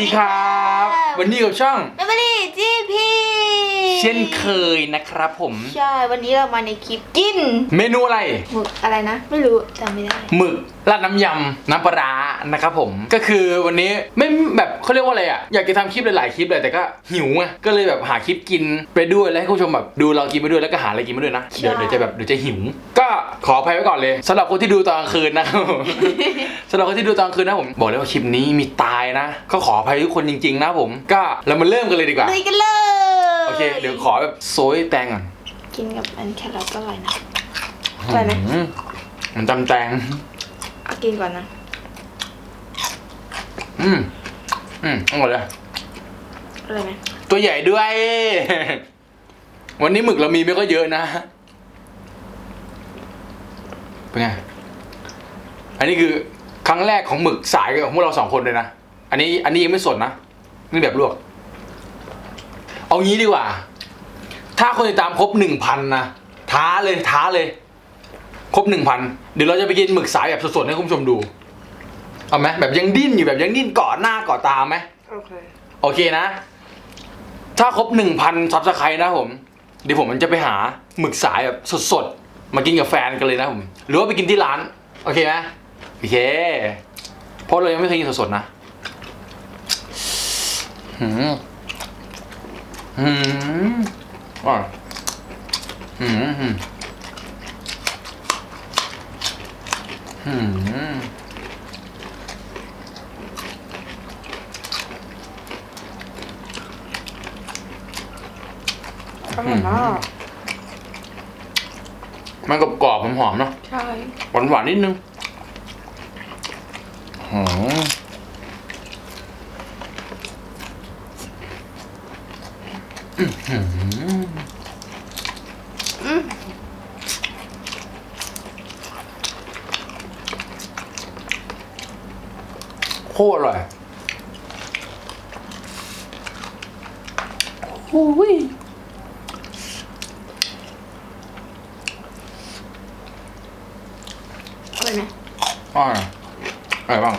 ดีครับ วันนี้กับช่องแฟมิลี่จีพี เช่นเคยนะครับผม ใช่ วันนี้เรามาในคลิปกินเมนูอะไร หมึกอะไรนะ ไม่รู้จำไม่ได้ หมึกราดน้ำยำน้ำปลาร้านะครับผม ก็คือวันนี้ไม่แบบเขาเรียกว่าอะไรอะ อยากจะทำคลิปหลายๆคลิปเลยแต่ก็หิวไงก็เลยแบบหาคลิปกินไปด้วยแล้วให้คุณผู้ชมแบบดูเรากินไปด้วยแล้วก็หาอะไรกินไปด้วยนะเดี๋ยวใช่เดี๋ยวจะแบบเดี๋ยวจะหิว ก็ขออภัยไว้ก่อนเลยสำหรับคนที่ดูตอนกลางคืนนะครับผม สำหรับคนที่ดูตอนกลางคืนนะผมบอกเลยว่าคลิปนี้มีตายนะ ก็ขออภัยทุกคนจริงๆนะผม ก็เรามาเริ่มกันเลยดีกว่า ลุยกันเลยโอ เคเดี๋ยวขอแบบโซยแตงก่อนกินกับอันแครอทก็อร่อยนะอร่อยไหม อืมันจำแตง เอากินก่อนนะอืมอืมอร่อยเลย อร่อยไหมตัวใหญ่ด้วย วันนี้หมึกเรามีไม่ก็เยอะนะ เป็นไง อันนี้คือครั้งแรกของหมึกสายของพวกเราสองคนเลยนะ อันนี้อันนี้ยังไม่สดนะ นี่แบบลวก เอางี้ดีกว่า ถ้าคนติดตามครบหนึ่งพันนะ ท้าเลยท้าเลย ครบหนึ่งพันเดี๋ยวเราจะไปกินหมึกสายแบบสดๆให้คุณผู้ชมดู เอาไหมแบบยังดิ้นอยู่แบบยังดิ้นเกาะหน้าเกาะตาไหมโอเค โอเคนะ ถ้าครบหนึ่งพันซับสไครต์นะผม เดี๋ยวผมมันจะไปหาหมึกสายแบบสดๆ มากินกับแฟนกันเลยนะผม หรือว่าไปกินที่ร้าน โอเคไหมโอเค เพราะเรายังไม่เคยกินสดๆนะ หืม หืมอะหืมหืมหืมอร่อยมากมันกรอบๆหอมๆเนาะใช่ หวานหวานๆนิดนึงหอมอื้อหือ อืม โคตรอร่อยโอ้ยอร่อยไหมอร่อยอร่อยบ้าง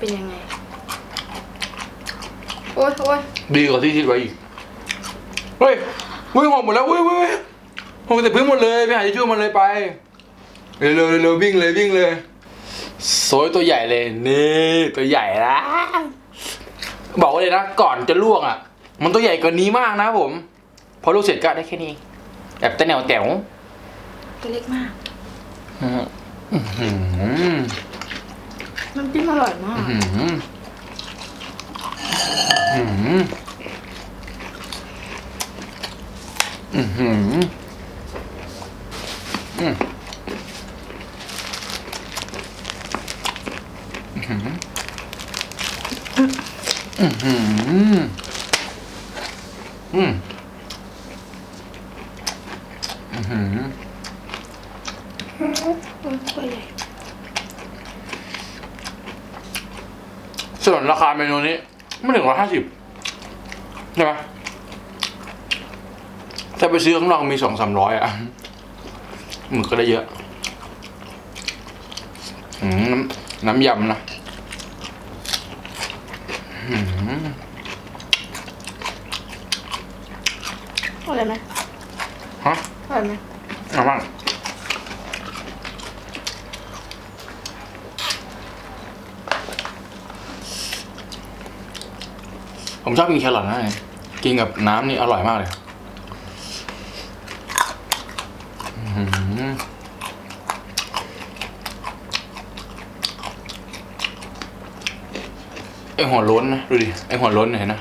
เป็นยังไง โอ้ยโอ้ยดีกว่าที่คิดไว้อีก เฮ้ยเฮ้ยหอมหมดแล้วเฮ้ยเฮ้ยเฮ้ยหอมแต่พื้นหมดเลยไปหาที่ช่วยมันเลยไป เร็วเร็วเร็ววิ่งเลยวิ่งเลยโซยตัวใหญ่เลยนี่ตัวใหญ่นะบอกไว้เลยนะก่อนจะลวกอะ มันตัวใหญ่กว่านี้มากนะผม พอลวกเสร็จก็ได้แค่นี้แบบแต่แนวแต๋วตัวเล็กมากอื้อหือ น้ำจิ้มอร่อยมาก อื้อหืออื้อหืออื้อหืออืมอื้อหืออืมอื้อหือโอ้ยตัวใหญ่ ส่วนราคาเมนูนี้ ไม่ถึงร้อยห้าสิบใช่ไหมถ้าไปซื้อข้างนอกมีสองสามร้อยอะหมึกก็ได้เยอะอืมน้ำน้ำยำนะอืมอร่อยไหมฮะอร่อยไหมเอาบ้าง ผมชอบกินแครอทนะกินกับน้ำนี่อร่อยมากเลยอื้อหือไอหัวล้นนะดูดิไอหัวล้นเห็นนะ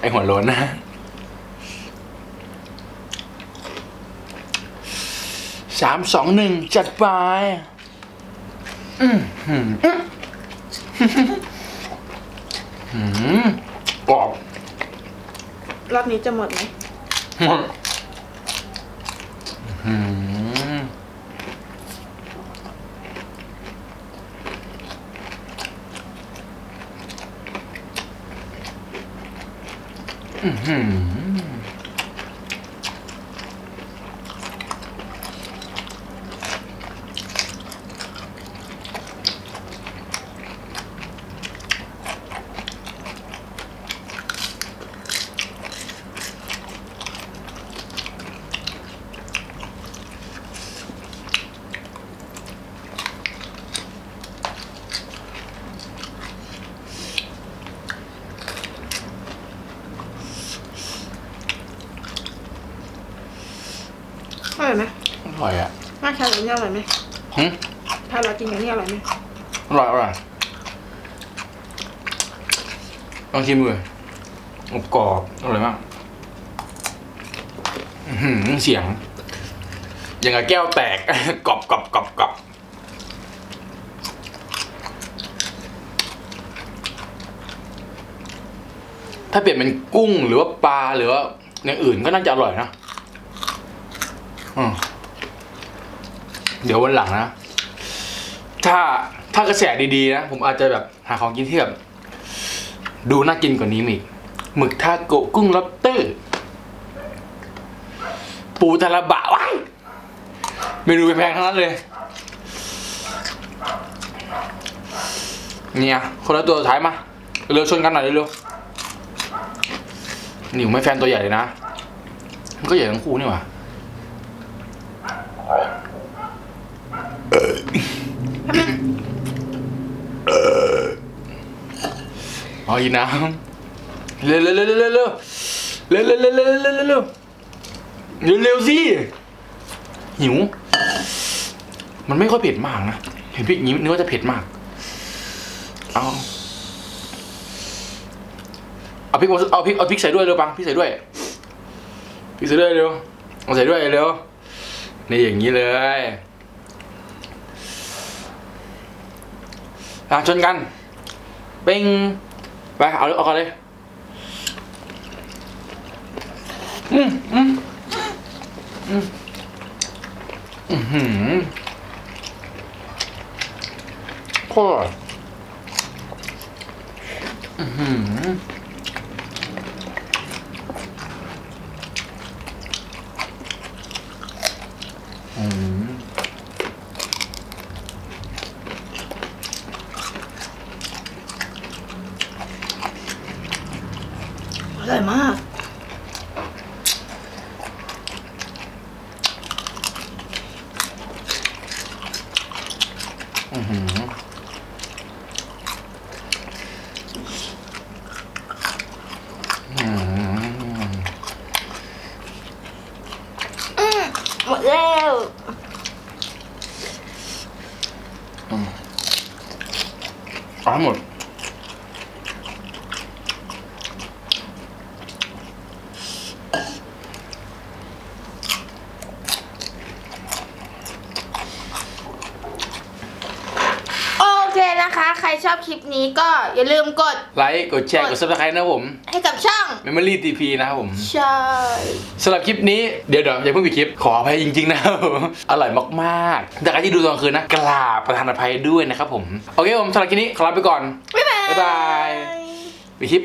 ไอหัวล้นนะสามสองหนึ่งจัดไปอืมหืมอืม กรอบรอบนี้จะหมดไหมหมดอืมอื้อหือ ร่อยอะแม่แครอทนี่อร่อยไหมหึแครอทกินอย่างนี้อร่อยไหมอร่อยอร่อยลองชิมเลยอบกรอบอร่อยมากอื้อหือเสียง อย่างกับแก้วแตก กรอบกรอบกรอบกรอบถ้าเปลี่ยนเป็นกุ้งหรือว่าปลาหรือว่าอย่างอื่นก็น่าจะอร่อยนะอืม เดี๋ยววันหลังนะ ถ้าถ้ากระแสดีๆนะ ผมอาจจะแบบหาของกินที่แบบดูน่ากินกว่านี้มีอีกหมึกทาโกะกุ้งล็อบสเตอร์ ปูทาราบะว้ายเมนูแพงๆทั้งนั้นเลย เนี่ย คนละตัวสุดท้ายมา เร็วชนกันหน่อยเร็วๆนี่ผมไม่แฟนตัวใหญ่เลยนะ มันก็ใหญ่ทั้งคู่นี่หว่า เอาอีกน้ำเร็วเร็วเร็วเร็วเร็วเร็วเร็วเร็วเร็วเร็วเร็วเร็วเร็วเร็วสิหิว มันไม่ค่อยเผ็ดมากนะเห็นพริกนี้นึกว่าจะเผ็ดมาก เอาเอาพริกเอาพริกเอาพริกใส่ด้วยเร็วปังพริกใส่ด้วยพริกใส่ด้วยเร็วเอาใส่ด้วยเร็วนี่อย่างนี้เลยอะชนกัน เป้ง ไปเอาเอาก่อนเลยอืมอืมอืมอือหือโคตรอร่อยอือหืออืม อร่อยมาก อือหืออืมอืมหมดแล้วอาให้หมด โอเค นะคะ ใครชอบคลิปนี้ก็อย่าลืมกด ไลค์กดแชร์กด subscribe นะครับผม ให้กับช่อง Memory TP นะครับผมใช่สำหรับคลิปนี้เดี๋ยวเดี๋ยวอย่าเพิ่งปิดคลิปขออภัยจริงๆนะครับผมอร่อยมากๆแต่ใครที่ดูตอนกลางคืนนะกราบประทานอภัยด้วยนะครับผมโอเคผมสำหรับคลิปนี้ขอลาไปก่อนบ๊ายบายบ๊ายบายปิดคลิป